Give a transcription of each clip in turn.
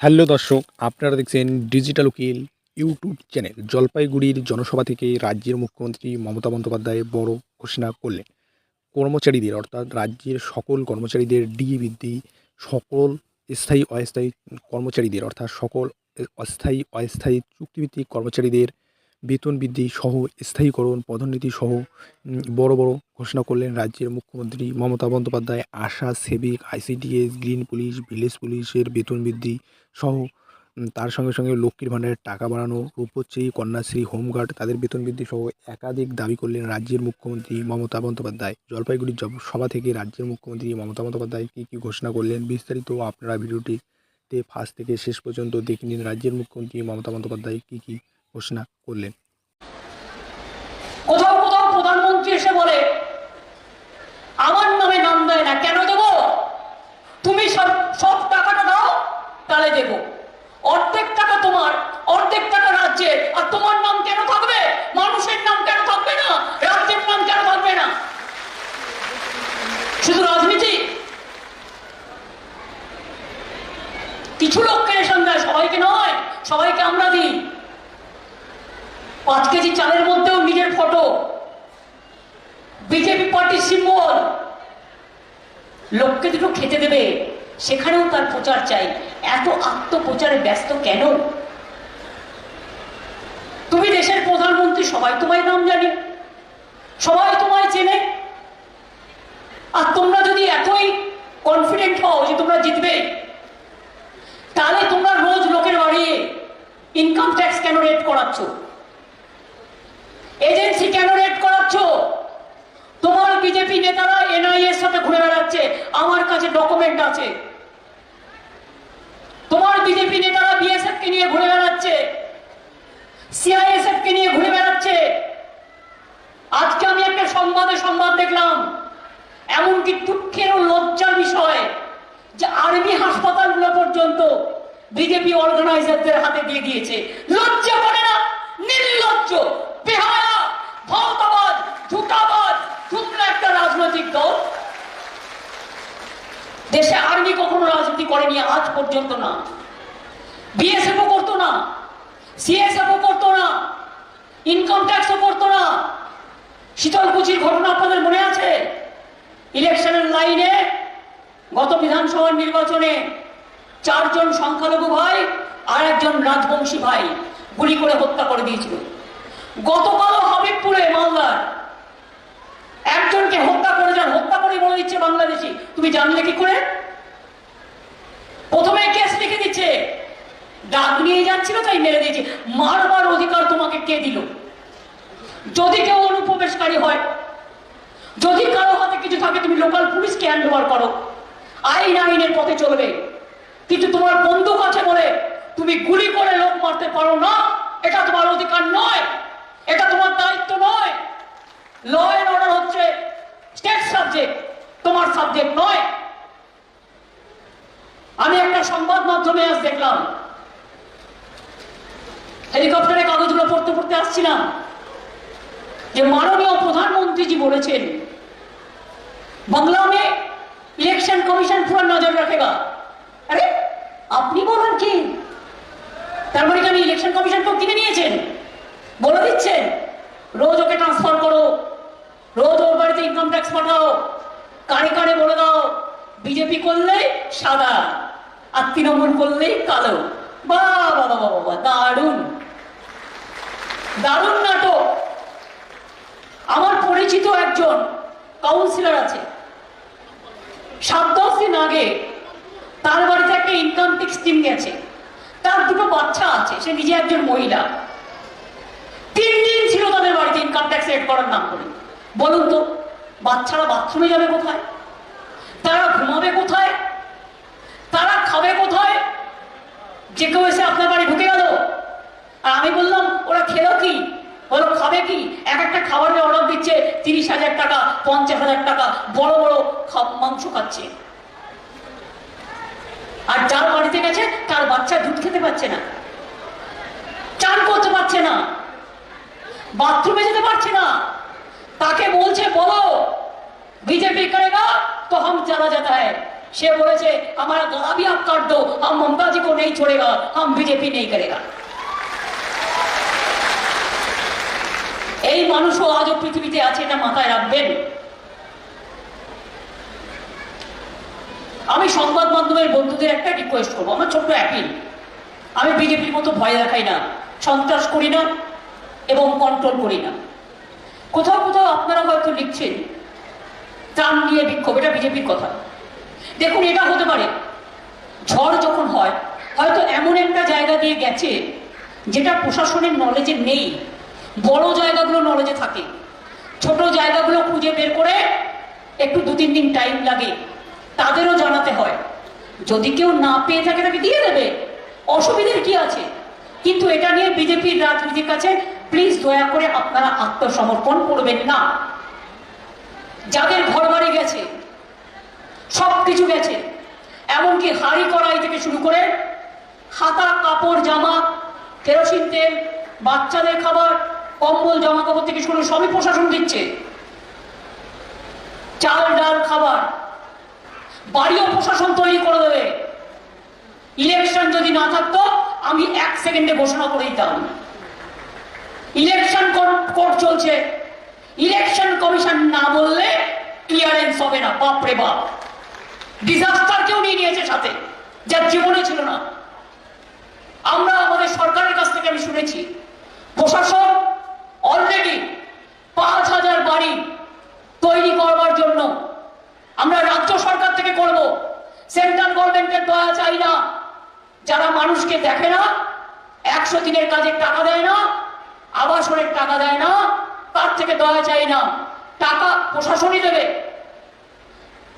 Hello দর্শক, আপনারা দেখছেন ডিজিটাল উকিল ইউটিউব চ্যানেল জলপাইগুড়ির জনসভা থেকে রাজ্যের মুখ্যমন্ত্রী মমতা বন্দ্যোপাধ্যায় বড় ঘোষণা করলেন। কর্মচারীদের, অর্থাৎ রাজ্যের সকল কর্মচারীদের ডিএ বৃদ্ধি, সকল স্থায়ী অস্থায়ী কর্মচারীদের, অর্থাৎ সকল অস্থায়ী অস্থায়ী চুক্তিভিত্তিক কর্মচারীদের বেতন বৃদ্ধি সহ স্থায়ীকরণ পদোন্নতি সহ বড় বড় ঘোষণা করলেন রাজ্যের মুখ্যমন্ত্রী মমতা বন্দ্যোপাধ্যায়। আশা, সেবিক, আইসিডিএস, গ্রিন পুলিশ, ভিলেজ পুলিশের বেতন বৃদ্ধি সহ তার সঙ্গে সঙ্গে লক্ষ্মীর ভাণ্ডারের টাকা বাড়ানো, রূপশ্রী, কন্যাশ্রী, হোমগার্ড তাদের বেতন বৃদ্ধি সহ একাধিক দাবি করলেন রাজ্যের মুখ্যমন্ত্রী মমতা বন্দ্যোপাধ্যায়। জলপাইগুড়ির সভা থেকে রাজ্যের মুখ্যমন্ত্রী মমতা বন্দ্যোপাধ্যায় কী কী ঘোষণা করলেন বিস্তারিত আপনারা ভিডিওটিতে ফার্স্ট থেকে শেষ পর্যন্ত দেখে নিন। রাজ্যের মুখ্যমন্ত্রী মমতা বন্দ্যোপাধ্যায় কী কী ঘোষণা করলেন কোথাও কোথাও প্রধানমন্ত্রী এসে বলে আমার নামে নাম দেয় না কেন দেব তুমি সব সব টাকাটা দাও তাহলে দেব। অর্ধেক টাকা তোমার, অর্ধেক টাকা রাজ্যের আর তোমার নাম কেন থাকবে? মানুষের নাম কেন থাকবে না? রাজ্যের নাম কেন থাকবে না? শুধু রাজনীতি? কিছু লোককে রেশন দেয়, সবাইকে নয়, সবাইকে আমরা দিই। পাঁচ কেজি চালের মধ্যেও নিজের ফটো। বিজেপি পার্টির সিম্বল। লোককে দুটো খেতে দেবে, সেখানেও তার প্রচার চাই। এত আত্মপ্রচারে ব্যস্ত কেন? তুমি দেশের প্রধানমন্ত্রী, সবাই তোমায় নাম জানে, সবাই তোমায় চেনে। আর তোমরা যদি এতই কনফিডেন্ট হও যে তোমরা জিতবে, তাহলে তোমরা রোজ লোকের বাড়িয়ে ইনকাম ট্যাক্স কেন রেট করাচ্ছ? এজেন্সি কেন রেট করাচ্ছ? তোমার বিজেপি নেতারা এনআইএ এর সাথে ঘুরে বেড়াচ্ছে, আমার কাছে ডকুমেন্ট আছে। তোমার বিজেপি নেতারা বিএসএফ কে নিয়ে ঘুরে বেড়াচ্ছে সিআইএসএফ কে নিয়ে ঘুরে বেড়াচ্ছে। আজকে আমি একটা সংবাদে সংবাদ দেখলাম, এমনকি দুঃখের ও লজ্জার বিষয় যে আর্মি হাসপাতালগুলো পর্যন্ত বিজেপি অর্গানাইজারদের হাতে দিয়ে দিয়েছে। লজ্জা করে না? নির্লজ্জ, বেহায়া ভাওতাবাদ ঝুটাবাদ তোমরা একটা রাজনৈতিক দল দেশে আর্মি কখনো রাজনীতি করেনি, আজ পর্যন্ত না। বিএসএফও করতো না সিএসএফও করতো না ইনকাম ট্যাক্সও করতো না। শীতলকুচির ঘটনা আপনাদের মনে আছে? ইলেকশনের লাইনে গত বিধানসভার নির্বাচনে চারজন সংখ্যালঘু ভাই আর একজন রাজবংশী ভাই গুলি করে হত্যা করে দিয়েছিল। গতকালও হাবিবপুরে মালদার একজনকে হত্যা করে যান, হত্যা করে বলে দিচ্ছে বাংলাদেশি। তুমি জানলে কি করে? প্রথমে কেস লিখে দিচ্ছে। ডাক নিয়ে যাচ্ছিল, তাই মেরে দিয়েছে। মারবার অধিকার তোমাকে কে দিল? যদি কেউ অনুপ্রবেশকারী হয়, যদি কারও হাতে কিছু থাকে, তুমি লোকাল পুলিশকে হ্যান্ড ওভার করো। আইন আইনের পথে চলবে। কিন্তু তোমার বন্দুক আছে বলে তুমি গুলি করে লোক মারতে পারো না। এটা তোমার অধিকার নয়। এটা তোমার দায়িত্ব নয়। ল অ্যান্ড অর্ডার হচ্ছে স্টেট সাবজেক্ট তোমার সাবজেক্ট নয়। আমি একটা সংবাদ মাধ্যমে আজ দেখলাম হেলিকপ্টারে কাগজগুলো পড়তে পড়তে আসছিলাম, যে মাননীয় প্রধানমন্ত্রীজি বলেছেন বাংলামে ইলেকশন কমিশন পুরো নজর রাখেগা। আরে, আপনি বলেন কি? তার মানে ইলেকশন কমিশন তো কিনে নিয়েছেন? বলে দিচ্ছেন, রোজ ওকে ট্রান্সফার করো। রোজ ওর বাড়িতে ইনকাম ট্যাক্স পাঠাও। কানে কানে বলে দাও বিজেপি করলে সাদা, আর তৃণমূল করলেই কালো। বাবা বাবা বাবা দারুণ। দারুণ নাটক। আমার পরিচিত একজন কাউন্সিলর আছে। সাত দশ দিন আগে তার বাড়িতে একটা ইনকাম ট্যাক্স টিম গেছে। তার দুটো বাচ্চা আছে, সে নিজে একজন মহিলা। তিন দিন ছিল তাদের বাড়িতে ইনকাম ট্যাক্স রেট করার নাম করে। বলুন তো, বাচ্চারা বাথরুমে যাবে কোথায়? তারা ঘুমাবে কোথায়? তারা খাবে কোথায়? যে কেউ এসে আপনার বাড়ি ঢুকে গেল। আর আমি বললাম, ওরা খেলো কি? বলো, খাবে কি? এক একটা খাবারের অর্ডার দিচ্ছে, তিরিশ হাজার টাকা, পঞ্চাশ হাজার টাকা, বড় বড় মাংস খাচ্ছে। আর যার বাড়িতে গেছে, তার বাচ্চা দুধ খেতে পারছে না। চান করতে পারছে না। বাথরুমে যেতে পারছে না। তাকে বলছে বলো बीजेपी करेगा तो हम चला जाता है সে বলেছে আমার गला भी आप काट दो हम ममता जी को नहीं छोड़ेगा हम बीजेपी नहीं करेगा এই মানুষও আজও পৃথিবীতে আছে এটা মাথায় রাখবেন আমি সংবাদ মাধ্যমের বন্ধুদের একটা রিকোয়েস্ট করবো আমার ছোট্ট অ্যাপিল আমি বিজেপির মতো ভয় দেখাই না সন্ত্রাস করি না এবং কন্ট্রোল করি না কোথাও কোথাও আপনারা হয়তো লিখছেন, ত্রাণ নিয়ে বিক্ষোভ, এটা বিজেপির কথা। দেখুন, এটা হতে পারে। ঝড় যখন হয়, হয়তো এমন একটা জায়গা দিয়ে গেছে যেটা প্রশাসনের নলেজে নেই। বড় জায়গাগুলো নলেজে থাকে। ছোট জায়গাগুলো খুঁজে বের করে একটু দু, তিন দিন টাইম লাগে। তাদেরও জানাতে হয়। যদি কেউ না পেয়ে থাকে, তাকে দিয়ে দেবে। অসুবিধার কি আছে? কিন্তু এটা নিয়ে বিজেপির রাজনীতির কাছে প্লিজ দয়া করে আপনারা আত্মসমর্পণ করবেন না। যাদের ঘর বাড়ি গেছে সব কিছু গেছে, এমনকি হাড়ি কড়াই থেকে শুরু করে হাতা কাপড়, জামা, কেরোসিন তেল, বাচ্চাদের খাবার, কম্বল জামা কাপড় থেকে শুরু সবই প্রশাসন দিচ্ছে। চাল, ডাল, খাবার বাড়িও প্রশাসন তৈরি করে দেবে। ইলেকশন যদি না থাকতো, আমি এক সেকেন্ডে ঘোষণা করে দিতাম। ইলেকশন কোর্ট চলছে। ইলেকশন কমিশন না বললে ক্লিয়ারেন্স হবে না, বাপরে বাপ। ডিজাস্টার কেউ নিয়ে নিয়েছে সাথে, যার জীবনে ছিল না। আমরা আমাদের সরকারের কাছ থেকে আমি শুনেছি, প্রশাসন অলরেডি পাঁচ হাজার বাড়ি তৈরি করবার জন্য আমরা রাজ্য সরকার থেকে করব। সেন্ট্রাল গভর্নমেন্টের দয়া চাই না। যারা মানুষকে দেখে না, একশো দিনের কাজে টাকা দেয় না আবাসনের টাকা দেয় না, তার থেকে দয়া চাই না। টাকা প্রশাসনই দেবে,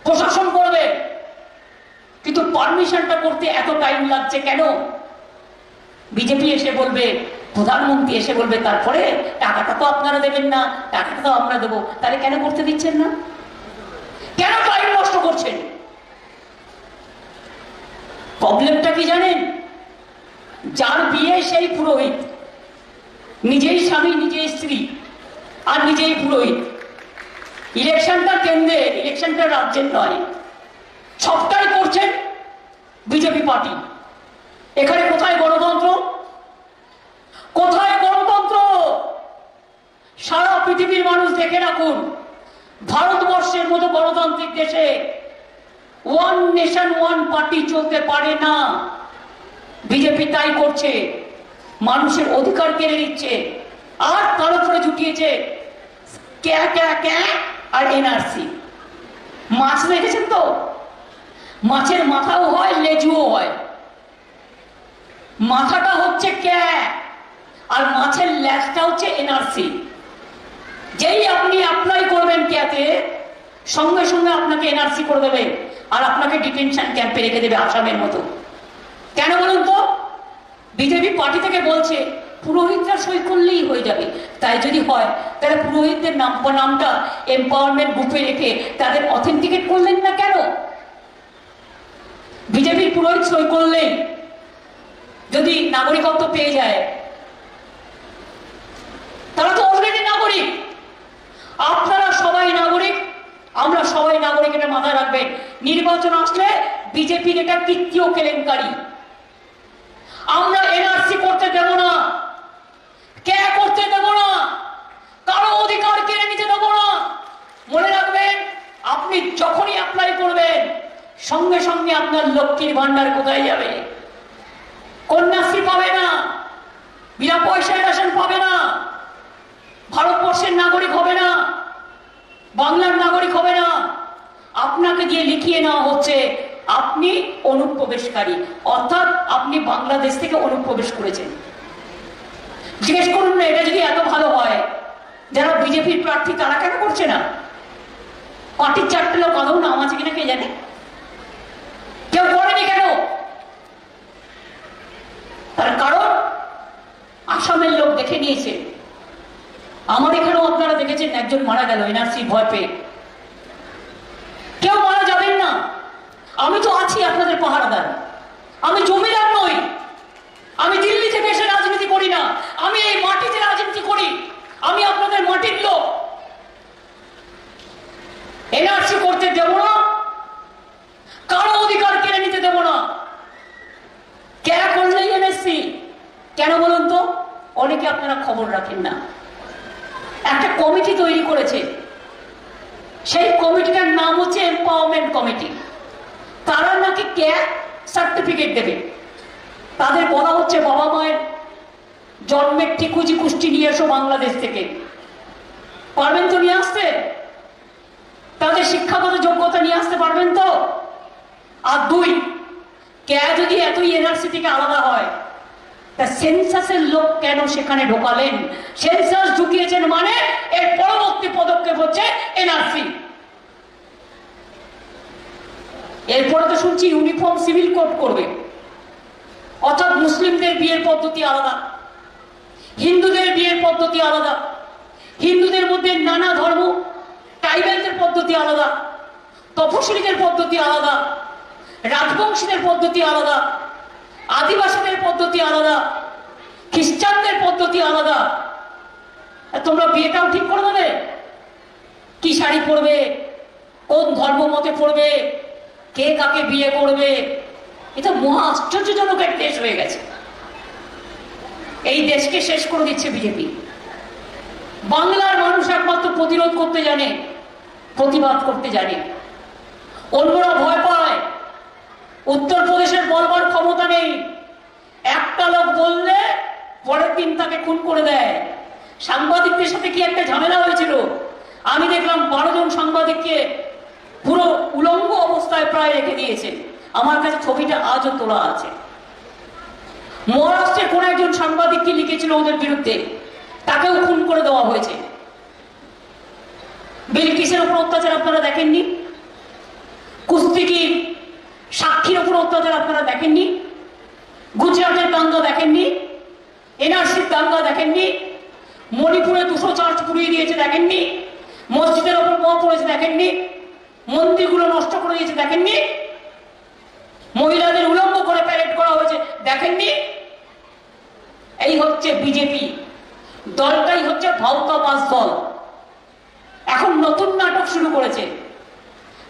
প্রশাসন করবে। কিন্তু পারমিশনটা করতে এত টাইম লাগছে কেন? বিজেপি এসে বলবে, প্রধানমন্ত্রী এসে বলবে, তারপরে টাকাটা তো আপনারা দেবেন না, টাকাটা তো আমরা দেবো। তাহলে কেন করতে দিচ্ছেন না? কেন টাইম নষ্ট করছেন? প্রবলেমটা কি জানেন? যার বিয়ে সেই পুরোহিত। নিজেই স্বামী, নিজেই স্ত্রী আর নিজেই পুরোহিত। ইলেকশনটা কেন্দ্রের, ইলেকশনটা রাজ্যের নয়। সবটাই করছেন বিজেপি পার্টি। এখানে কোথায় গণতন্ত্র? কোথায় গণতন্ত্র? সারা পৃথিবীর মানুষ দেখে রাখুন, ভারতবর্ষের মতো গণতান্ত্রিক দেশে ওয়ান নেশন ওয়ান পার্টি চলতে পারে না। বিজেপি তাই করছে। মানুষের অধিকার কেড়ে নিচ্ছে। আর তার উপরে জুটিয়েছে ক্যা ক্যা ক্যা, আর এনআরসি। মাছ দেখেছেন তো? মাছের মাথাও হয়, লেজুও হয়। মাথাটা হচ্ছে ক্যা, আর মাছের ল্যাজটা হচ্ছে এনআরসি। যেই আপনি অ্যাপ্লাই করবেন ক্যাতে, সঙ্গে সঙ্গে আপনাকে এনআরসি করে দেবে। আর আপনাকে ডিটেনশন ক্যাম্পে রেখে দেবে আসামের মতো। কেন বলুন তো? বিজেপি পার্টি থেকে বলছে, পুরোহিতরা সই করলেই হয়ে যাবে। তাই যদি হয়, তাহলে পুরোহিতদের নাম, নামটা এম্পাওয়ারমেন্ট গ্রুপে রেখে তাদের অথেন্টিকেট করলেন না কেন? বিজেপির পুরোহিত সই করলেই যদি নাগরিকত্ব পেয়ে যায় তারা তো অলরেডি নাগরিক। আপনারা সবাই নাগরিক, আমরা সবাই নাগরিক এটা মাথায় রাখবেন। নির্বাচন আসলে বিজেপির এটা তৃতীয় কেলেঙ্কারি। আমরা এনআরসি করতে দেব না। কে করতে দেব না? কারও অধিকার কেড়ে নিতে দেব না। মনে রাখবেন, আপনি যখনই অ্যাপ্লাই করবেন, সঙ্গে সঙ্গে আপনার লক্ষ্মীর ভান্ডার কোথায় যাবে? কন্যাশ্রী পাবে না, বিনা পয়সায় রেশন পাবে না, ভারতবর্ষের নাগরিক হবে না, বাংলার নাগরিক হবে না। আপনাকে দিয়ে লিখিয়ে নেওয়া হচ্ছে আপনি অনুপ্রবেশকারী, অর্থাৎ আপনি বাংলাদেশ থেকে অনুপ্রবেশ করেছেন। জিজ্ঞেস করুন না, এটা যদি এত ভালো হয়, যারা বিজেপির প্রার্থী, তারা কেন করছে না? পার্টির চারটে লোক আদৌ নাম আছে কিনা কে জানে? কেউ করেনি কেন? তার কারণ আসামের লোক দেখে নিয়েছে। আমার এখানেও আপনারা দেখেছেন, একজন মারা গেল, এনআরসি ভয় পেয়ে। আমি তো আছি আপনাদের পাহারাদার। আমি জমিদার নই। আমি দিল্লি থেকে এসে রাজনীতি করি না। আমি এই মাটিতে রাজনীতি করি। আমি আপনাদের মাটির লোক। এনআরসি করতে দেব না। কারও অধিকার কেড়ে নিতে দেব না। কেন করলে এনএসি কেন বলুন তো? অনেকে আপনারা খবর রাখেন না। একটা কমিটি তৈরি করেছে। সেই কমিটিটার নাম হচ্ছে এম্পাওয়ারমেন্ট কমিটি তারা নাকি ক্যাপ সার্টিফিকেট দেবে। তাদের বলা হচ্ছে, বাবা মায়ের জন্মের ঠিকুজি কুষ্টি নিয়ে এসো বাংলাদেশ থেকে। পারবেন তো নিয়ে আসতে? তাদের শিক্ষাগত যোগ্যতা নিয়ে আসতে পারবেন তো? আর দুই, কে যদি এতই এনআরসি থেকে আলাদা হয়, তা সেন্সাসের লোক কেন সেখানে ঢোকালেন? সেন্সাস ঢুকিয়েছেন মানে এর পরবর্তী পদক্ষেপ হচ্ছে এনআরসি এরপরে তো শুনছি ইউনিফর্ম সিভিল কোড করবে। অর্থাৎ মুসলিমদের বিয়ের পদ্ধতি আলাদা, হিন্দুদের বিয়ের পদ্ধতি আলাদা, হিন্দুদের মধ্যে নানা ধর্ম ট্রাইবেলদের পদ্ধতি আলাদা, তপশিলীদের পদ্ধতি আলাদা, রাজবংশীদের পদ্ধতি আলাদা, আদিবাসীদের পদ্ধতি আলাদা, খ্রিস্টানদের পদ্ধতি আলাদা। তোমরা বিয়েটাও ঠিক করে দেবে? কি শাড়ি পরবে? কোন ধর্ম মতে পড়বে কে কাকে বিয়ে করবে? এটা মহা আশ্চর্যজনক এক দেশ হয়ে গেছে। এই দেশকে শেষ করে দিচ্ছে বিজেপি। বাংলার মানুষ একমাত্র প্রতিরোধ করতে জানে, প্রতিবাদ করতে জানে। অন্যরা ভয় পায়, উত্তরপ্রদেশের বলবার ক্ষমতা নেই। একটা লোক বললে পরের দিন তাকে খুন করে দেয়। সাংবাদিকদের সাথে কি একটা ঝামেলা হয়েছিল? আমি দেখলাম বারো জন সাংবাদিককে পুরো উলঙ্গ অবস্থায় প্রায় রেখে দিয়েছে। আমার কাছে ছবিটা আজও তোলা আছে। মহারাষ্ট্রের কোন একজন সাংবাদিককে লিখেছিল ওদের বিরুদ্ধে? তাকেও খুন করে দেওয়া হয়েছে। বিলকিসের উপর অত্যাচার আপনারা দেখেননি? কুস্তিকি সাক্ষীর উপর অত্যাচার আপনারা দেখেননি? গুজরাটের দাঙ্গা দেখেননি? এনআরসির দাঙ্গা দেখেননি? মণিপুরে দুশো চার্চ পুড়িয়ে দিয়েছে দেখেননি? মসজিদের ওপর পড়েছে দেখেননি? মন্দিরগুলো নষ্ট করে দিয়েছে, দেখেননি? মহিলাদের উলম্ব করে প্যারেড করা হয়েছে, দেখেননি? এই হচ্ছে বিজেপি দলটাই হচ্ছে ভাউতাবাস দল। এখন নতুন নাটক শুরু করেছে।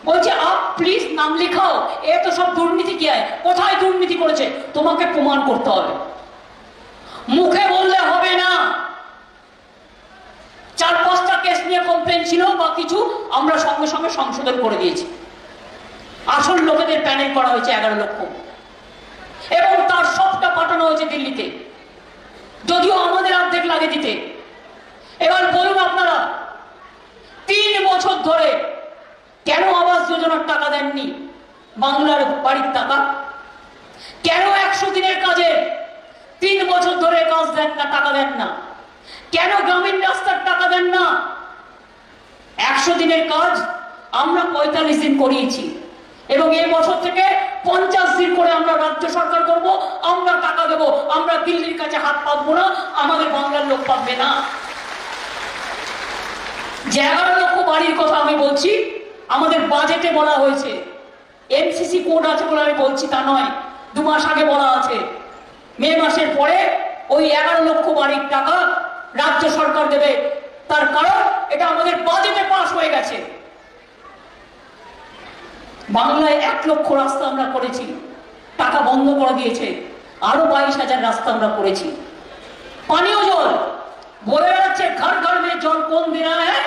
বলছে, আপ প্লিজ নাম লেখাও। এ তো সব দুর্নীতি কি হয়? কোথায় দুর্নীতি করেছে? তোমাকে প্রমাণ করতে হবে। মুখে বললে হবে না। চার পাঁচটা কেস নিয়ে কমপ্লেন ছিল বা কিছু আমরা সঙ্গে সঙ্গে সংশোধন করে দিয়েছি। আসল লোকেদের প্যানেল করা হয়েছে এগারো লক্ষ। এবং তার সবটা পাঠানো হয়েছে দিল্লিতে। যদিও আমাদের অর্ধেক লাগে দিতে। এবার বলুন আপনারা, তিন বছর ধরে কেন আবাস যোজনার টাকা দেননি? বাংলার বাড়ির টাকা। কেন একশো দিনের কাজে তিন বছর ধরে কাজ দেন না, টাকা দেন না? কেন গ্রামীণ রাস্তার টাকা দেন না? একশো দিনের কাজ আমরা পঁয়তাল্লিশ দিন করিয়েছি। এবং এই বছর থেকে পঞ্চাশ দিন করে আমরা রাজ্য সরকার করব, আমরা টাকা দেব, আমরা দিল্লির কাছে হাত পাবো না, আমাদের বাংলার লোক পাবে না। যে এগারো লক্ষ বাড়ির কথা আমি বলছি, আমাদের বাজেটে বলা হয়েছে। এনসিসি কোড আছে বলে আমি বলছি তা নয়, দু মাস আগে বলা আছে। মে মাসের পরে ওই এগারো লক্ষ বাড়ির টাকা রাজ্য সরকার দেবে তার কারণ এটা আমাদের বাজেটে পাস হয়ে গেছে বাংলায় এক লক্ষ রাস্তা আমরা করেছি টাকা বন্ধ করে দিয়েছে আরো বাইশ হাজার রাস্তা আমরা করেছি পানীয় জল बोले बच्चे घर घर में जल कौन दे रहा है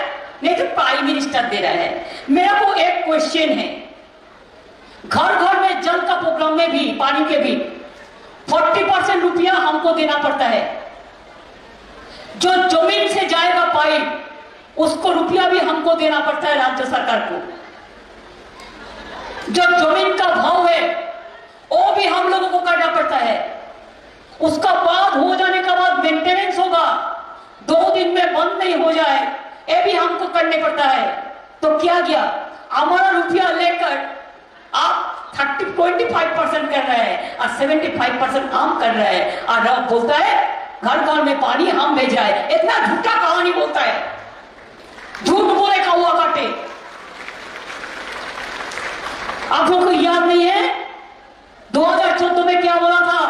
नहीं तो प्राइम मिनिस्टर दे रहा है मेरा को एक क्वेश्चन है घर घर में जल का प्रोग्राम में भी पानी के भी 40 परसेंट रुपया हमको देना पड़ता है जो ज़मीन से जाएगा पाइप उसको रुपया भी हमको देना पड़ता है राज्य सरकार को। जो ज़मीन का भाव है, वो भी हम लोगों को करना पड़ता है। उसका बाद हो जाने का बाद मेंटेनेंस होगा। दो दिन में बंद नहीं हो जाए, ये भी हमको करने पड़ता है। तो क्या गया हमारा रुपया लेकर आप थर्टी ट्वेंटी फाइव परसेंट कर रहे हैं, और सेवेंटी फाइव परसेंट हम कर रहे हैं। और बोलता है घर घर में पानी हम भेज रहे इतना झूठा कहानी बोलता है। झूठ बोले का हुआ काटे। आप लोग को याद नहीं है? 2014 में क्या बोला था?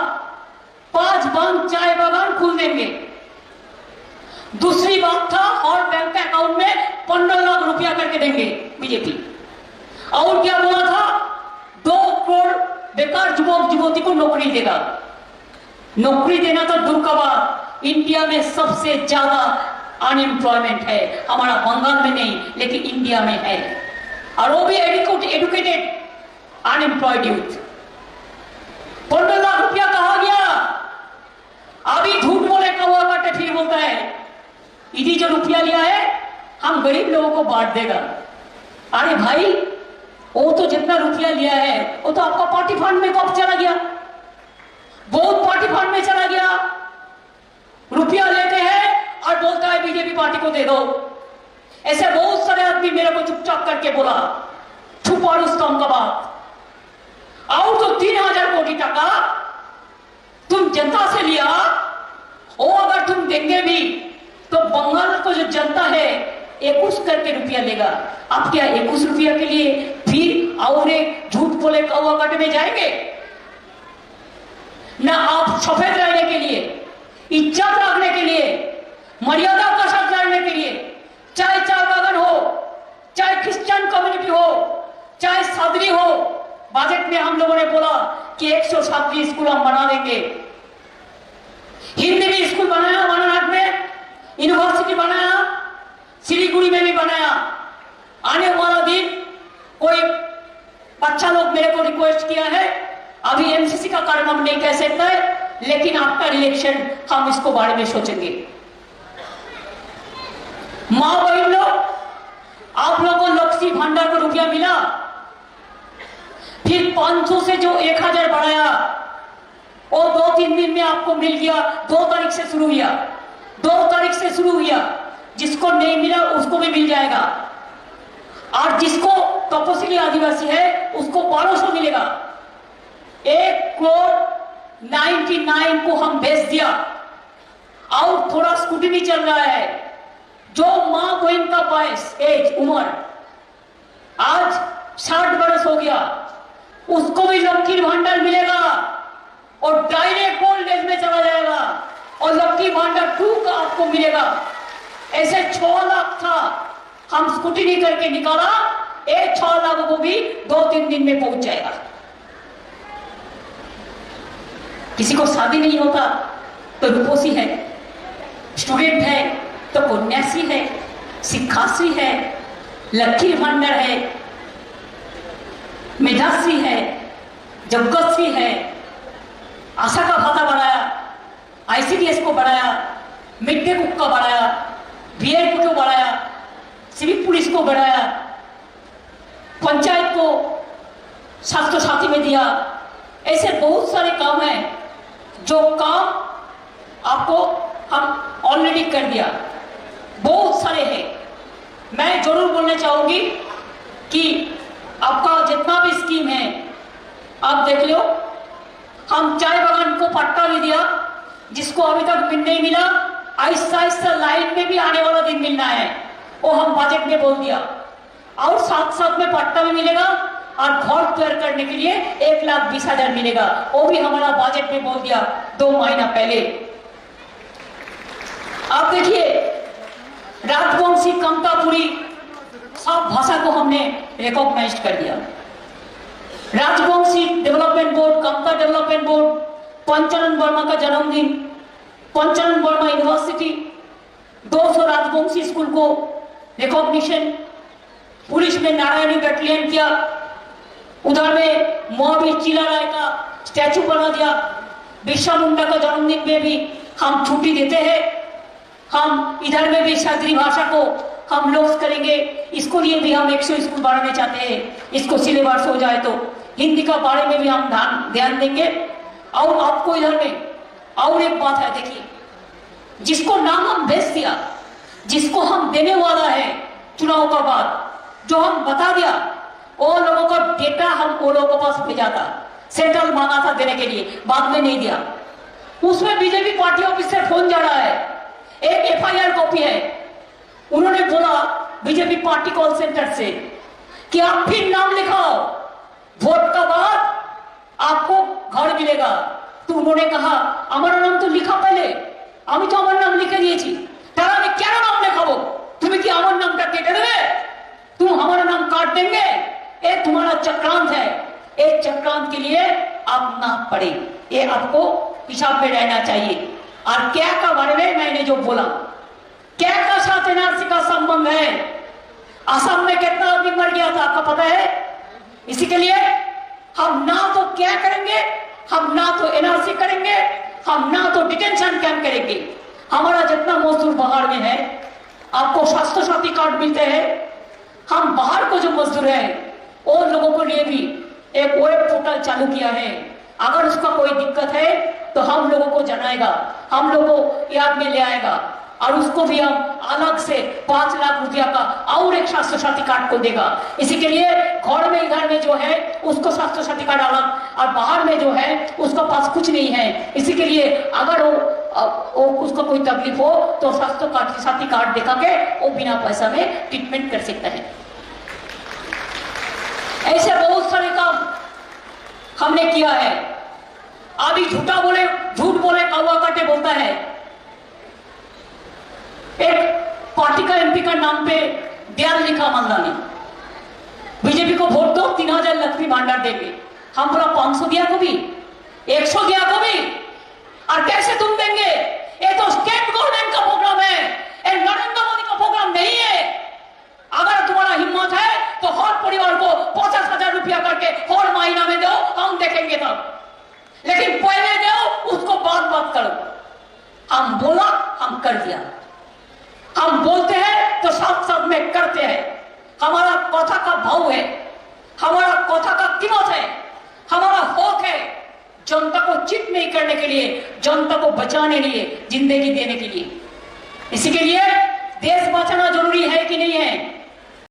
पाँच बंद चाय बागान खुल देंगे। दूसरी बात था और बैंक अकाउंट में पंद्रह लाख रुपया करके देंगे बीजेपी। और क्या बोला था? दो करोड़ बेकार युवक युवती को नौकरी देगा। नौकरी देना तो दूर का बात। इंडिया में सबसे ज़्यादा अनएम्प्लॉयमेंट है। हमारा बंगाल में नहीं, लेकिन इंडिया में है। और वो भी एडुकेटेड अनएम्प्लॉयड यूथ पंद्रह लाख रुपया कहा गया। अभी झूठ बोले का हुआ बाटे फिर बोलता है। इधी जो रुपया लिया है, हम गरीब लोगों को बांट देगा। अरे भाई, वो तो जितना रुपया लिया है, वो तो आपका पार्टी फंड में कब चला गया। बहुत पार्टी फंड में चला गया। रुपया लेते हैं और बोलता है, बीजेपी पार्टी को दे दो। ऐसे बहुत सारे आदमी मेरे को चुपचाप करके बोला, छुपा रुस्तम का बात और तो तीन हज़ार कोटी टका तुम जनता से लिया, वो अगर तुम देंगे भी तो बंगाल को जो जनता है इक्कीस करके रुपया लेगा। आप क्या इक्कीस रुपया के लिए फिर और झूठ बोले कौआ कट में जाएँगे? ना आप सफेद रहने के लिए इज्जत रखने के लिए मर्यादा का साथ लड़ने के लिए चाहे चाय बागान हो चाहे क्रिश्चियन कम्युनिटी हो चाहे सादरी हो बजट में हम लोगों ने बोला कि एक सौ सातवीं स्कूल हम बना देंगे हिंदी में स्कूल बनाया वानानाथ में यूनिवर्सिटी बनाया सिलीगुड़ी में भी बनाया आने वाला दिन कोई अच्छा लोग मेरे को रिक्वेस्ट किया है अभी एमसीसी का कारण हम नहीं कह सकते, लेकिन आपका रिलेक्शन हम इसको बारे में सोचेंगे। माँ बहन लोग, आप लोगों को लक्ष्मी भंडार को रुपया मिला। फिर 500 से जो 1000 बढ़ाया, और दो तीन दिन में आपको मिल गया, दो तारीख से शुरू हुआ। दो तारीख से शुरू हुआ। जिसको नहीं मिला, उसको भी मिल जाएगा। और जिसको तपस्वी आदिवासी है, उसको बारह सौ मिलेगा। एक करोड़ नाइन्टी नाइन को हम भेज दिया। और थोड़ा स्कूटी चल रहा है। जो माँ का बयस एज उम्र, आज साठ बरस हो गया। उसको भी लक्की भांडर मिलेगा और डायरेक्ट ओल्ड एज में चला जाएगा और लक्की भांडर टू का आपको मिलेगा। ऐसे छह लाख था। हम स्कूटी नहीं करके निकाला। एक छह लाख को भी दो तीन दिन में पहुँच जाएगा। किसी को शादी नहीं होता तो रूपोसी है, स्टूडेंट है तो कन्यासी है सिखासी है लक्की भंडार है मेधाश्री है जगतश्री है, आशा का भाता बढ़ाया, आईसीडीएस को बढ़ाया मिड डे कुक का बढ़ाया, बीएड को बढ़ाया सिविक पुलिस को बढ़ाया, पंचायत को स्वास्थ्य साथी में दिया, ऐसे बहुत सारे काम हैं। जो काम आपको हम ऑलरेडी कर दिया। बहुत सारे हैं। मैं ज़रूर बोलना चाहूँगी कि आपका जितना भी स्कीम है, आप देख लो। हम चाय बागान को पट्टा भी दिया, जिसको अभी तक मिल नहीं मिला आहिस्ता आहिस्ता लाइन में भी आने वाला दिन मिलना है, वो हम बजट में बोल दिया। और साथ साथ में पट्टा भी मिलेगा और घर तैयार करने के लिए एक लाख बीस हज़ार मिलेगा। वो भी हमारा बजट में बोल दिया दो महीना पहले। आप देखिए, राजवंशी कमतापुरी सब भाषा को हमने रिकॉग्नाइज कर दिया। Rajbanshi development board Kamta development board Panchanan Barma का जन्मदिन, पंचानन वर्मा यूनिवर्सिटी 200 राजवंशी स्कूल को रिकॉग्निशन पुलिस में नारायणी बटालियन किया उधर में महावीर चिला राय का स्टैचू बना दिया। बिरसा मुंडा का जन्मदिन में भी हम छुट्टी देते हैं। हम इधर में भी क्षेत्रीय भाषा को हम लोग करेंगे। इसको लिए भी हम 100 स्कूल बढ़ाना चाहते हैं। इसको सिलेबस हो जाए तो हिंदी का बारे में भी हम ध्यान ध्यान देंगे। और आपको इधर में और एक बात है, देखिए, जिसको नाम हम भेज दिया, जिसको हम देने वाला है चुनाव का बाद, जो हम बता दिया वो लोगों का डेटा हम वो लोगों के पास भेजा था सेंट्रल मांगा था देने के लिए बाद में नहीं दिया उसमें बीजेपी पार्टी ऑफिस से फोन जा रहा है एक एफआईआर कॉपी है उन्होंने बोला बीजेपी पार्टी कॉल सेंटर से कि आप फिर नाम लिखाओ वोट का बाद आपको घर मिलेगा तो उन्होंने कहा আমার নাম তো লিখা পেলে আমি তো আমার নাম লিখে দিয়েছি তারা আমি কেন নাম লেখাবো तुम्हारा चक्रांत है। एक चक्रांत के लिए आप ना पड़े। ये आपको हिसाब में रहना चाहिए। और क्या का बारे में मैंने जो बोला, क्या का साथ एनआरसी का संबंध है? असम में कितना आदमी मर गया था, आपको पता है? इसी के लिए हम ना तो क्या करेंगे? हम ना तो एनआरसी करेंगे, हम ना तो डिटेंशन कैंप करेंगे। हमारा जितना मजदूर बाहर में है, आपको स्वास्थ्य साथी कार्ड मिलते हैं। हम बाहर को जो मजदूर है वो लोगों के लिए भी एक वेब पोर्टल चालू किया है। अगर उसका कोई दिक्कत है तो हम लोगों को जनाएगा। हम लोगों को याद में ले आएगा। और उसको भी हम अलग से पाँच लाख रुपया का और एक स्वास्थ्य साथी कार्ड को देगा। इसी के लिए घर में, इधर में जो है, उसको स्वास्थ्य साथी कार्ड अलग। और बाहर में जो है, उसका पास कुछ नहीं है। इसी के लिए अगर वो वो उसको कोई तकलीफ़ हो तो स्वास्थ्य साथी कार्ड दिखा के वो बिना पैसा में ट्रीटमेंट कर सकता है। ऐसे बहुत सारे काम हमने किया है। अभी झूठा बोले, झूठ बोले, कौवा काटे बोलता है। एक पार्टी का एमपी का नाम पे दयाल लिखा मामला ने बीजेपी को वोट दो, तीन हज़ार लक्ष्मी भंडार देंगे। हम पूरा पाँच सौ दिया को भी एक सौ दिया को भी और कैसे तुम देंगे ये तो स्टेट गवर्नमेंट का प्रोग्राम है ये नरेंद्र मोदी का प्रोग्राम नहीं है अगर तुम्हारा हिम्मत है तो हर परिवार को पचास हज़ार रुपया करके हर महीना में दो, हम देखेंगे तब। लेकिन पहले दो, उसको बात बात करो। हम बोला, हम कर दिया। हम बोलते हैं तो साथ साथ में करते हैं। हमारा कथा का भाव है। हमारा कथा का कीमत है। हमारा हक है। जनता को चित नहीं करने के लिए, जनता को बचाने के लिए, ज़िंदगी देने के लिए। इसी के लिए देश बचाना ज़रूरी है कि नहीं है?